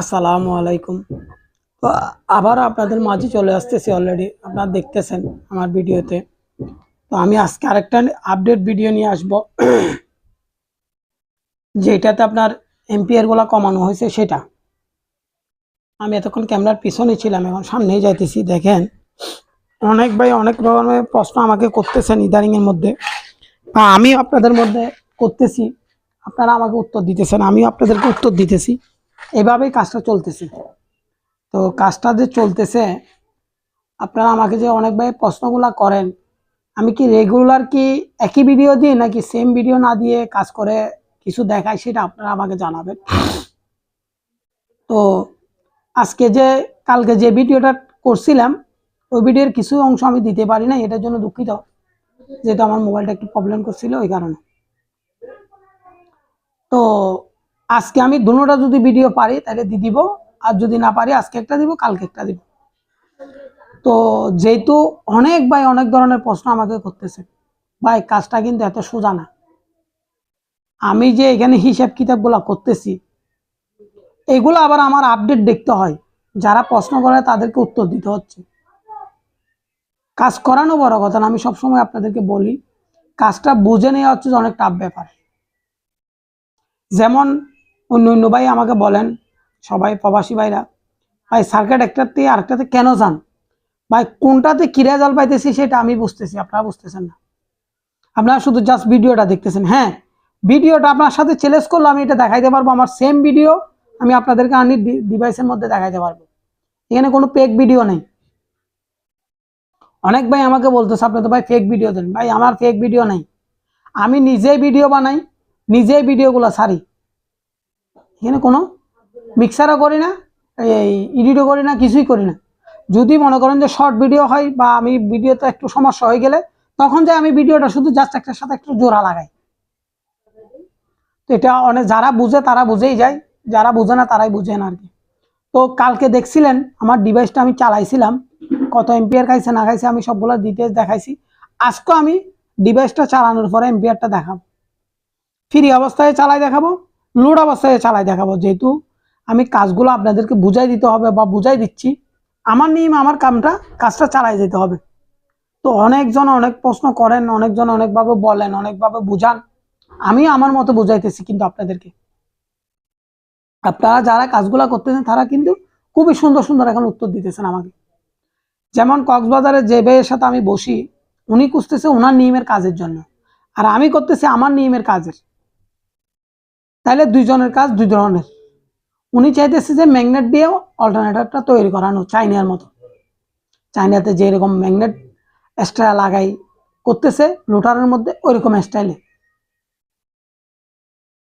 আসসালামু আলাইকুম। তো আবার আপনাদের মাঝে চলে আসতেছি অলরেডি আপনারা দেখতেছেন আমার ভিডিওতে। তো আমি আজকে আরেকটা আপডেট ভিডিও নিয়ে আসব। যেটাতে আপনার এমপিআরগুলা কমানো হয়েছে সেটা। আমি এতক্ষণ ক্যামেরার পিছনে ছিলাম, এখন সামনেই যাইতেছি, দেখেন। অনেক ভাই অনেক রকমের প্রশ্ন আমাকে করতেছেন ইদানিং এর মধ্যে। আমি আপনাদের মধ্যে করতেছি, আপনারা আমাকে উত্তর দিতেছেন, আমিও আপনাদেরকে উত্তর দিতেছি। এভাবেই কাজটা চলতেছে। তো কাজটা যে চলতেছে, আপনারা আমাকে যে অনেকভাবে প্রশ্নগুলা করেন, আমি কি রেগুলার কি একই ভিডিও দিই নাকি সেম ভিডিও না দিয়ে কাজ করে কিছু দেখাই সেটা আপনারা আমাকে জানাবেন। তো আজকে যে, কালকে যে ভিডিওটা করছিলাম, ওই ভিডিওর কিছু অংশ আমি দিতে পারি না এটার জন্য দুঃখিত। যেহেতু আমার মোবাইলটা একটু প্রবলেম করছিল ওই কারণে। তো আজকে আমি দুটোটা যদি ভিডিও পারি, তাহলে দিয়ে দিব। আর যদি না পারি, আজকে একটা দিব, কালকে একটা দিব। তো যেহেতু অনেক ভাই অনেক ধরনের প্রশ্ন আমাকে করতেছে, ভাই কাজটা কিন্তু এত সোজা না। আমি যে এখানে হিসাব কিতাবগুলো করতেছি, এগুলো আবার আমার আপডেট দেখতে হয়। যারা প্রশ্ন করে, তাদেরকে উত্তর দিতে হচ্ছে। কাজ করানো বড় কথা না, আমি সবসময় আপনাদেরকে বলি, কাজটা বুঝে নেওয়া হচ্ছে অনেক টাফ ব্যাপার। যেমন অন্য অন্য ভাই আমাকে বলেন, সবাই প্রবাসী ভাইরা, ভাই সার্কিট একটার থেকে আরেকটাতে কেন যান? ভাই, কোনটাতে কি রেজাল্ট পাইতেছি সেটা আমি বুঝতেছি, আপনারা বুঝতেছেন না। আপনারা শুধু জাস্ট ভিডিওটা দেখতেছেন। হ্যাঁ ভিডিওটা আপনার সাথে চ্যালেঞ্জ করলে আমি এটা দেখাইতে পারব, আমার সেম ভিডিও আমি আপনাদেরকে আনি ডিভাইসের মধ্যে দেখাইতে পারব। এখানে কোনো পেক ভিডিও নেই। অনেক ভাই আমাকে বলতেছে, আপনি তো ভাই ফেক ভিডিও দেন। ভাই, আমার ফেক ভিডিও নেই। আমি নিজেই ভিডিও বানাই, নিজেই ভিডিওগুলো ছাড়ি। এখানে কোনো মিক্সারও করি না, এই এডিটও করি না, কিছুই করি না। যদি মনে করেন যে শর্ট ভিডিও হয় বা আমি ভিডিওতে একটু সমস্যা হয়ে গেলে, তখন যে আমি ভিডিওটা শুধু জাস্ট একটার সাথে একটু জোড়া লাগাই। তো এটা অনেক, যারা বুঝে তারা বুঝেই যায়, যারা বুঝে না তারাই বুঝে না আর কি তো কালকে দেখছিলেন, আমার ডিভাইসটা আমি চালাইছিলাম, কত এম্পিয়ার খাইছে, না খাইছে, আমি সবগুলো ডিটেলস দেখাইছি। আজকে আমি ডিভাইসটা চালানোর পরে এম্পিয়ারটা দেখাবো। ফ্রি অবস্থায় চালাই দেখাবো। লোড অবস্থায় চালাই দেখাবো। যেহেতু আমি কাজগুলো আপনাদেরকে বুঝাই দিতে হবে বা বুঝাই দিচ্ছি, আমার নিয়ম, আমার কামটা কাজটা চালাই যেতে হবে। তো অনেকজন অনেক প্রশ্ন করেন, অনেকজন অনেকভাবে বলেন, অনেকভাবে বুঝান। আমি আমার মতো বুঝাইতেছি কিন্তু আপনাদেরকে। আপনারা যারা কাজগুলা করতেছেন, তারা কিন্তু খুবই সুন্দর সুন্দর এখন উত্তর দিতেছেন আমাকে। যেমন কক্সবাজারে যে ভাইয়ের সাথে আমি বসি, উনি খুঁজতেছে ওনার নিয়মের কাজের জন্য। আর আমি করতেছি আমার নিয়মের কাজের। তাহলে দুইজনের কাজ দুই ধরনের। উনি চাইতেছে যে ম্যাগনেট দিয়ে অল্টারনেটরটা তৈরি করানো চাইনার মতো। চাইনাতে যে এরকম ম্যাগনেট এক্সট্রা লাগাই করতেছে লোটারের মধ্যে ওইরকম স্টাইলে।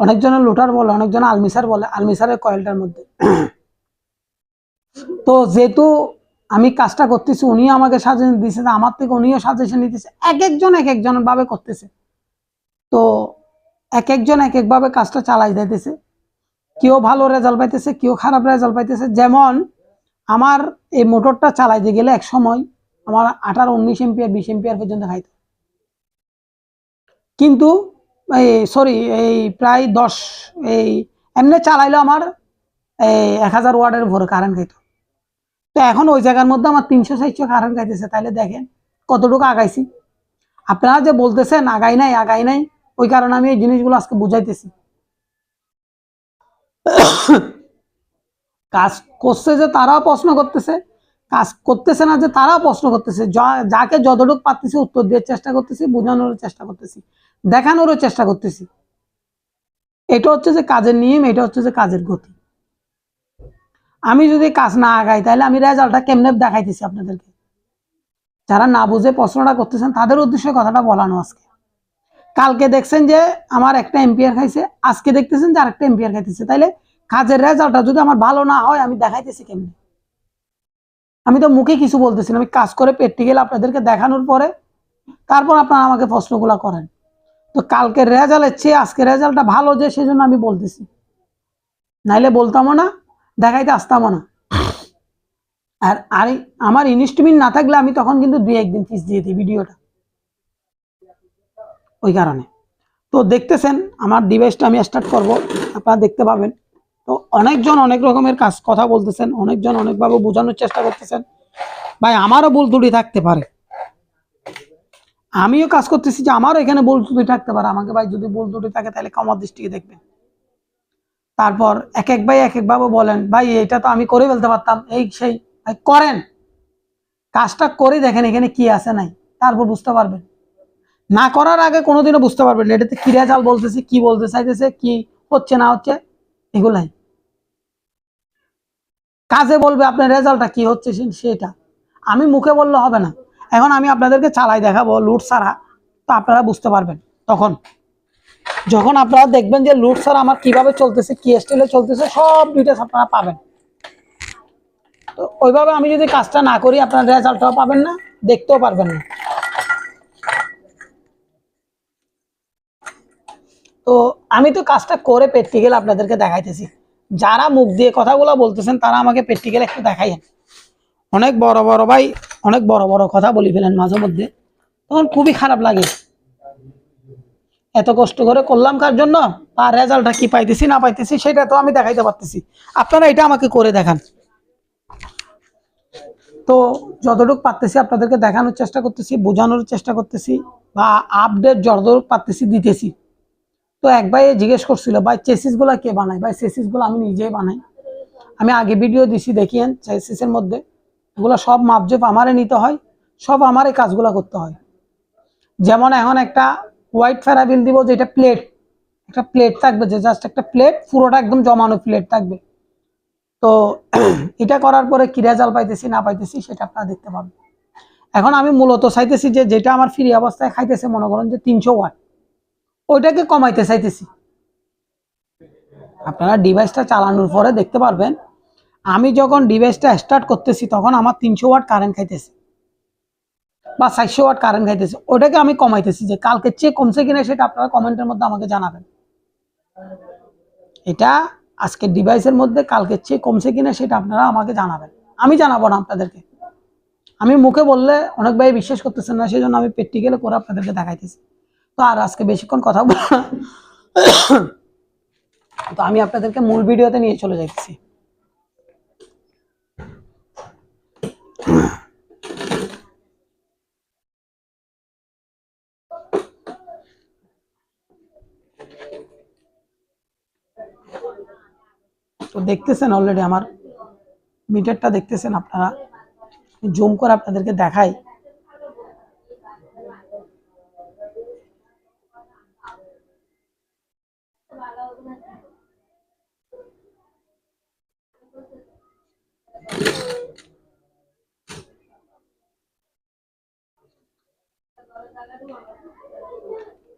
অনেকজনের লোটার বলে, অনেকজন আলমিসার বলে, আলমিসারের কয়েলটার মধ্যে। তো যেহেতু আমি কাজটা করতেছি উনি আমাকে সাজেশন দিচ্ছে আমার থেকে উনিও সাজেশন নিতেছে, এক একজন এক একজনের ভাবে করতেছে। তো এক একজন এক একভাবে কাজটা চালাই যাইতেছে। কেউ ভালো রেজাল্ট পাইতেছে, কেউ খারাপ রেজাল্ট পাইতেছে। যেমন আমার এই মোটরটা চালাইতে গেলে এক সময় আমার আঠারো, উনিশ এম্পিয়ার বিশ এম্পিয়ার পর্যন্ত খাইতো কিন্তু এই সরি এই প্রায় দশ, এই এমনি চালাইলে আমার এই এক হাজার ওয়ার্ডের ভরে কারেন্ট খাইতো তো এখন ওই জায়গার মধ্যে আমার তিনশো, চারশো কারেন্ট খাইতেছে। তাহলে দেখেন কতটুকু আগাইছি। আপনারা যে বলতেছেন আগাই নাই আগাই নাই ওই কারণে আমি এই জিনিসগুলো আজকে বুঝাইতেছি। কাজ করছে যে তারাও প্রশ্ন করতেছে, কাজ করতেছে না যে তারাও প্রশ্ন করতেছে। যাকে যতটুকু পারতেছি উত্তর দেওয়ার চেষ্টা করতেছি বোঝানোর চেষ্টা করতেছি, দেখানোরও চেষ্টা করতেছি। এটা হচ্ছে যে কাজের নিয়ম, এটা হচ্ছে যে কাজের গতি। আমি যদি কাজ না আগাই, তাহলে আমি রেজাল্টটা কেমনে দেখাইতেছি আপনাদেরকে? যারা না বুঝে প্রশ্নটা করতেছেন, তাদের উদ্দেশ্যে কথাটা বলানো আজকে। কালকে দেখছেন যে আমার একটা এম্পিয়ার খাইছে, আজকে দেখতেছেন যে আরেকটা এম্পিয়ার খাইতেছে। তাইলে কাজের রেজাল্টটা যদি আমার ভালো না হয়, আমি দেখাইতেছি কেমনে? আমি তো মুখে কিছু বলতেছি আমি কাজ করে প্র্যাকটিক্যাল আপনাদেরকে দেখানোর পরে তারপর আপনারা আমাকে প্রশ্নগুলো করেন। তো কালকের রেজাল্টের চেয়ে আজকের রেজাল্টটা ভালো যে, সেজন্য আমি বলতেছি। নাইলে বলতামও না, দেখাইতে আসতামও না। আর আর, আমার ইনস্ট্রুমেন্ট না থাকলে আমি তখন কিন্তু দুই একদিন ফিস দিয়ে দিই ভিডিওটা। ওই কারণে। তো দেখতেছেন, আমার ডিভাইসটা আমি স্টার্ট করব, আপনারা দেখতে পাবেন। তো অনেকজন অনেক রকমের কাজ, কথা বলতেছেন, অনেকজন অনেকভাবে বোঝানোর চেষ্টা করতেছেন। ভাই, আমারও ভুল ত্রুটি থাকতে পারে। আমিও কাজ করতেছি যে আমারও এখানে ভুল ত্রুটি থাকতে পারে। আমাকে ভাই, যদি ভুল ত্রুটি থাকে, তাহলে কমার দৃষ্টিকে দেখবেন। তারপর এক এক ভাই এক এক ভাবে বলেন, ভাই, এটা তো আমি করে ফেলতে পারতাম। এই সেই, ভাই, করেন। কাজটা করে দেখেন এখানে কি আছে, নাই। তারপর বুঝতে পারবেন। না করার আগে কোনোদিনও বুঝতে পারবেন না। এটাতে কি রেজাল বলতেছে, কি বলতে চাইতেছে, কি হচ্ছে, না হচ্ছে, এগুলাই। কাজে বলবে আপনার রেজাল্টটা কি হচ্ছে সেটা। আমি মুখে বললে হবে না। এখন আমি আপনাদেরকে চালাই দেখাবো লুট ছাড়া, তো আপনারা বুঝতে পারবেন। তখন, যখন আপনারা দেখবেন যে লুট ছাড়া আমার কীভাবে চলতেছে, কি স্টাইলে চলতেছে, সব ডিটেলস আপনারা পাবেন। তো ওইভাবে আমি যদি কাজটা না করি, আপনার রেজাল্টটাও পাবেন না, দেখতেও পারবেন না। তো আমি তো কাজটা করে প্র্যাকটিক্যাল আপনাদেরকে দেখাইতেছি। যারা মুখ দিয়ে কথাগুলো বলতেছেন, তারা আমাকে প্র্যাকটিক্যাল একটু দেখাইয়েন। অনেক বড় বড় ভাই, অনেক বড় বড় কথা বলি ফেলেন মাঝে মধ্যে। তখন খুবই খারাপ লাগে। এত কষ্ট করে করলাম কার জন্য? আর রেজাল্টটা কি পাইতেছি, না পাইতেছি, সেটা তো আমি দেখাইতে পারতেছি। আপনারা এটা আমাকে করে দেখান। তো যতটুকু পারতেছি আপনাদেরকে দেখানোর চেষ্টা করতেছি, বোঝানোর চেষ্টা করতেছি বা আপডেট যতটুকু পারতেছি দিতেছি। তো এক ভাই জিজ্ঞেস করছিল, ভাই চেসিসগুলা কে বানায়? ভাই চেসিসগুলো আমি নিজেই বানাই। আমি আগে ভিডিও দিছি, দেখিয়েন, চেসিসের মধ্যে। এগুলো সব মাপজোপ আমারে নিতে হয়, সব আমার কাজগুলো করতে হয়। যেমন এখন একটা হোয়াইট ফেরাবিল দিব, যেটা প্লেট, একটা প্লেট থাকবে, যে জাস্ট একটা প্লেট, পুরোটা একদম জমানো প্লেট থাকবে। তো এটা করার পরে কি রেজাল্ট পাইতেছি, না পাইতেছি, সেটা আপনারা দেখতে পাবেন। এখন আমি মূলত চাইতেছি যে, যেটা আমার ফ্রি অবস্থায় খাইতেছে, মনে করেন যে তিনশো ওয়াট। ওইটাকে কমাইতে চাইতেছি। আপনারা ডিভাইসটা চালানোর পরে দেখতে পারবেন, আমি যখন ডিভাইসটা স্টার্ট করতেছি তখন আমার তিনশো ওয়াট কারেন্ট খাইতেছে বা চারশো ওয়াট কারেন্ট খাইতেছে। ওটাকে আমি কমাইতেছি যে কালকে চেয়ে কমছে কিনা সেটা আপনারা কমেন্টের মধ্যে আমাকে জানাবেন। এটা আজকের ডিভাইসের মধ্যে কালকে চেয়ে কমছে কিনা সেটা আপনারা আমাকে জানাবেন। আমি জানাব না আপনাদেরকে। আমি মুখে বললে অনেক ভাই বিশ্বাস করতেছেন না সেই জন্য আমি প্র্যাকটিক্যালে করে আপনাদেরকে দেখাইতেছি। তো আর আজকে বেশিক্ষণ কথা বলব না। তো আমি আপনাদেরকে মূল ভিডিওতে নিয়ে চলে যাচ্ছি। তো দেখতেছেন অলরেডি আমার মিটারটা দেখতেছেন আপনারা। জুম করে আপনাদেরকে দেখাই।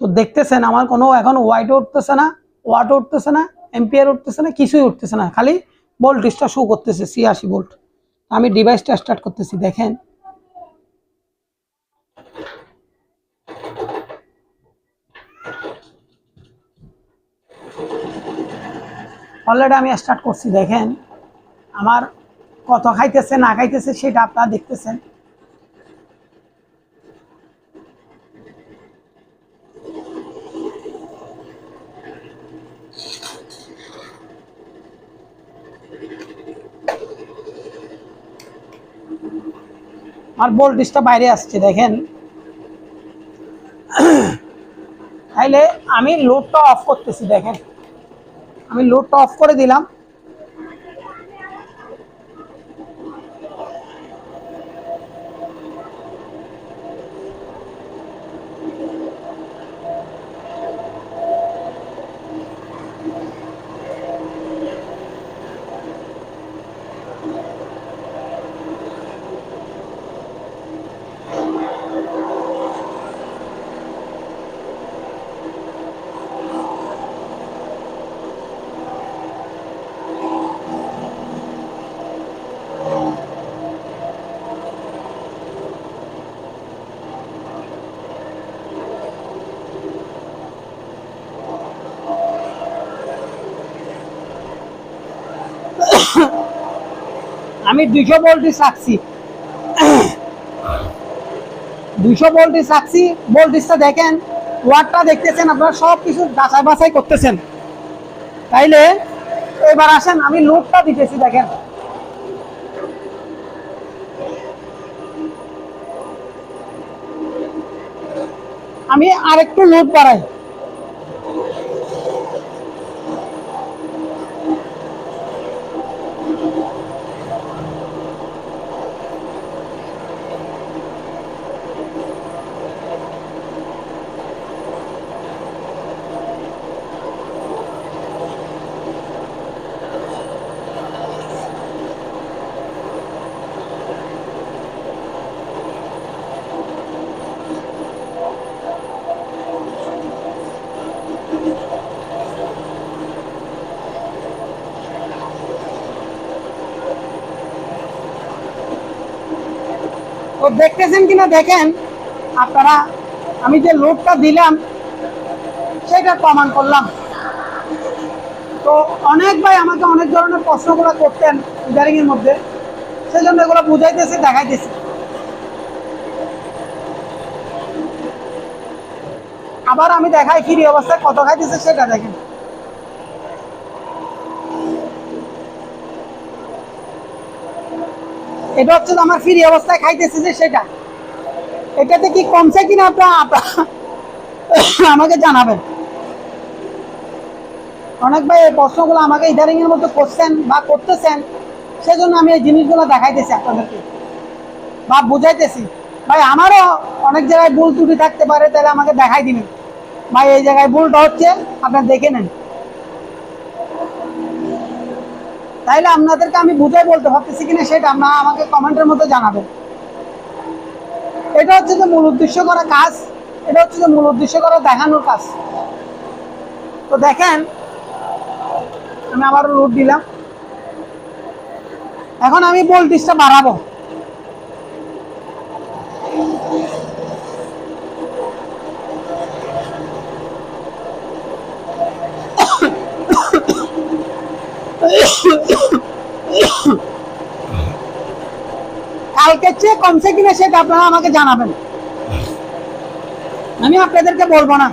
তো দেখতেছেন, আমার কোনো এখন হোয়াইট উঠতেছে না ওয়াট উঠতেছে না এম্পিয়ার উঠতেছে না, কিছুই উঠতেছে না, খালি ভোল্টেজটা শো করতেছে, ছিয়াশি ভোল্ট আমি ডিভাইসটা স্টার্ট করতেছি, দেখেন। অলরেডি আমি স্টার্ট করছি, দেখেন। আমার কত খাইতেছে, না খাইতেছে, সেটা আপনারা দেখতেছেন। আমার ভোল্টেজটা বাইরে আসছে, দেখেন। তাইলে আমি লোডটা অফ করতেছি, দেখেন। আমি লোডটা অফ করে দিলাম। আমি দুইশো ভোল্টেজ রাখছি দুইশো ভোল্টেজ রাখছি ভোল্টেজটা দেখেন, ওয়াটটা দেখতেছেন আপনারা সব কিছু বাছাই বাছাই করতেছেন। তাইলে এবার আসেন, আমি লুটটা দিতেছি, দেখেন। আমি আরেকটু লুট বাড়াই। তো দেখতেছেন কিনা দেখেন? আপনারা, আমি যে লোডটা দিলাম, সেটা প্রমাণ করলাম। তো অনেক ভাই আমাকে অনেক ধরনের প্রশ্নগুলো করতেন ইদারিং এর মধ্যে। সেজন্য এগুলো বুঝাইতেছি, দেখাইতেছি। আবার আমি দেখাই ফ্রি অবস্থায় কত খাইতেছে সেটা দেখেন। এটা হচ্ছে আমার ফ্রি অবস্থায় খাইতেছে যে সেটা। এটাতে কি কমছে কিনা আপনার আমাকে জানাবেন। অনেক ভাই এই প্রশ্নগুলো আমাকে ইদারিং এর মধ্যে করছেন বা করতেছেন, সেজন্য আমি এই জিনিসগুলো দেখাইতেছি আপনাদেরকে। বা বুঝাইতেছি। ভাই, আমারও অনেক জায়গায় ভুল ত্রুটি থাকতে পারে, তাহলে আমাকে দেখাই দিবেন। ভাই, এই জায়গায় ভুলটা হচ্ছে, আপনার দেখে নেন। তাইলে আপনাদেরকে আমি বুঝে বলতে পারতেছি কিনা সেটা আপনারা আমাকে কমেন্টের মধ্যে জানাবেন। এটা হচ্ছে যে মূল উদ্দেশ্য করা কাজ, এটা হচ্ছে যে মূল উদ্দেশ্য করা দেখানোর কাজ। তো দেখেন, আমি আবার রুট দিলাম। এখন আমি ভোল্টেজটা বাড়াবো। কালকের চেয়ে কমছে কিনা সেটা আপনারা আমাকে জানাবেন। আমি আপনাদেরকে বলব না।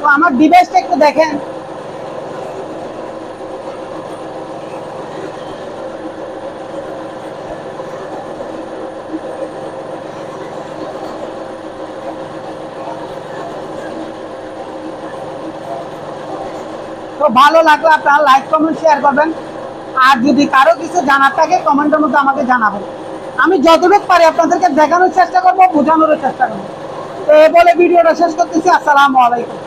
তো আমার ডিভাইসটা একটু দেখেন। তো ভালো লাগলে, আপনারা লাইক কমেন্ট শেয়ার করবেন। আর যদি কারও কিছু জানার থাকে কমেন্টের মধ্যে আমাকে জানাবেন। আমি যতটুকু পারি আপনাদেরকে দেখানোর চেষ্টা করব, বোঝানোরও চেষ্টা করব। তো এ বলে ভিডিওটা শেষ করতেছি, আসসালামু আলাইকুম।